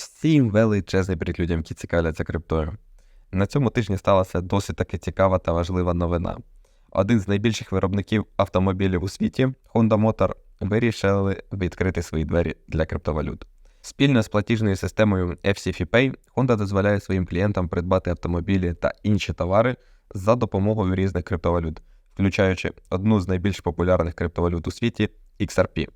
Всім величезний привіт людям, які цікавляться криптою. На цьому тижні сталася досить таки цікава та важлива новина. Один з найбільших виробників автомобілів у світі, Honda Motor, вирішили відкрити свої двері для криптовалют. Спільно з платіжною системою FCFI Pay Honda дозволяє своїм клієнтам придбати автомобілі та інші товари за допомогою різних криптовалют, включаючи одну з найбільш популярних криптовалют у світі XRP.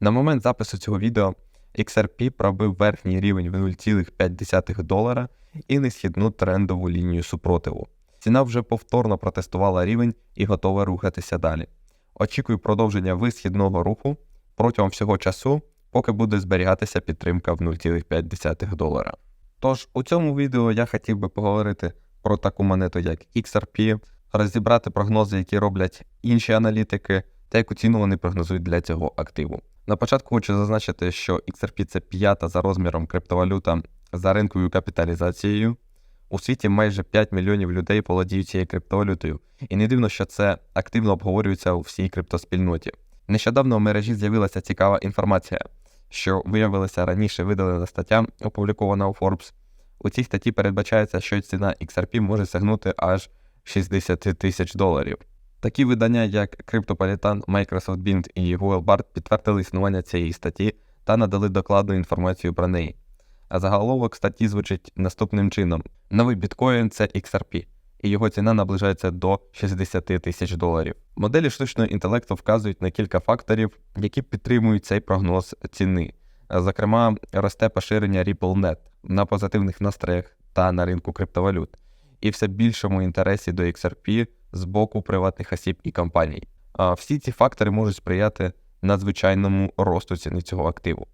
На момент запису цього відео XRP пробив верхній рівень в 0,5 долара і несхідну трендову лінію супротиву. Ціна вже повторно протестувала рівень і готова рухатися далі. Очікую продовження висхідного руху протягом всього часу, поки буде зберігатися підтримка в 0,5 долара. Тож у цьому відео я хотів би поговорити про таку монету, як XRP, розібрати прогнози, які роблять інші аналітики, та яку ціну вони прогнозують для цього активу. На початку хочу зазначити, що XRP це п'ята за розміром криптовалюта за ринковою капіталізацією. У світі майже 5 мільйонів людей володіють цією криптовалютою, і не дивно, що це активно обговорюється у всій криптоспільноті. Нещодавно в мережі з'явилася цікава інформація, що виявилася раніше видалена стаття, опублікована у Forbes. У цій статті передбачається, що ціна XRP може сягнути аж 60 тисяч доларів. Такі видання, як Криптополітан, Microsoft Bint і Google Bard підтвердили існування цієї статті та надали докладну інформацію про неї. А заголовок статті звучить наступним чином: новий біткоін це XRP, і його ціна наближається до 60 тисяч доларів. Моделі штучного інтелекту вказують на кілька факторів, які підтримують цей прогноз ціни. Зокрема, росте поширення RippleNet на позитивних настроях та на ринку криптовалют, і все більшому інтересі до XRP з боку приватних осіб і компаній. А всі ці фактори можуть сприяти надзвичайному росту ціни цього активу.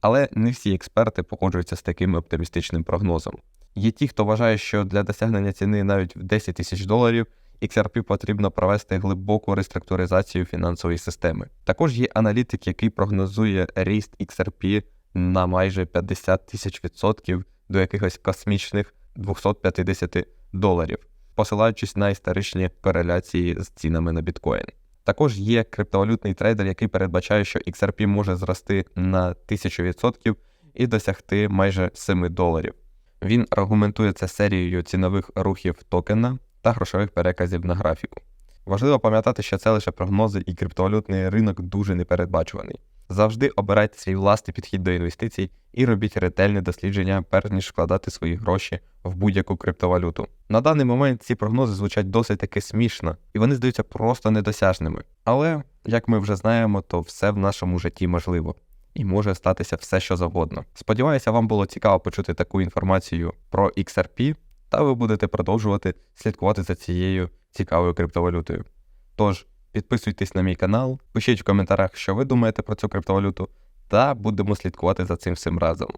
Але не всі експерти погоджуються з таким оптимістичним прогнозом. Є ті, хто вважає, що для досягнення ціни навіть в 10 тисяч доларів XRP потрібно провести глибоку реструктуризацію фінансової системи. Також є аналітик, який прогнозує ріст XRP на майже 50 тисяч відсотків до якихось космічних 250 доларів, посилаючись на історичні кореляції з цінами на біткоін. Також є криптовалютний трейдер, який передбачає, що XRP може зрости на 1000% і досягти майже 7 доларів. Він аргументує це серією цінових рухів токена та грошових переказів на графіку. Важливо пам'ятати, що це лише прогнози, і криптовалютний ринок дуже непередбачуваний. Завжди обирайте свій власний підхід до інвестицій і робіть ретельне дослідження, перш ніж вкладати свої гроші в будь-яку криптовалюту. На даний момент ці прогнози звучать досить таки смішно, і вони здаються просто недосяжними. Але, як ми вже знаємо, то все в нашому житті можливо. І може статися все, що завгодно. Сподіваюся, вам було цікаво почути таку інформацію про XRP, та ви будете продовжувати слідкувати за цією цікавою криптовалютою. Тож, підписуйтесь на мій канал, пишіть в коментарях, що ви думаєте про цю криптовалюту, та будемо слідкувати за цим всім разом.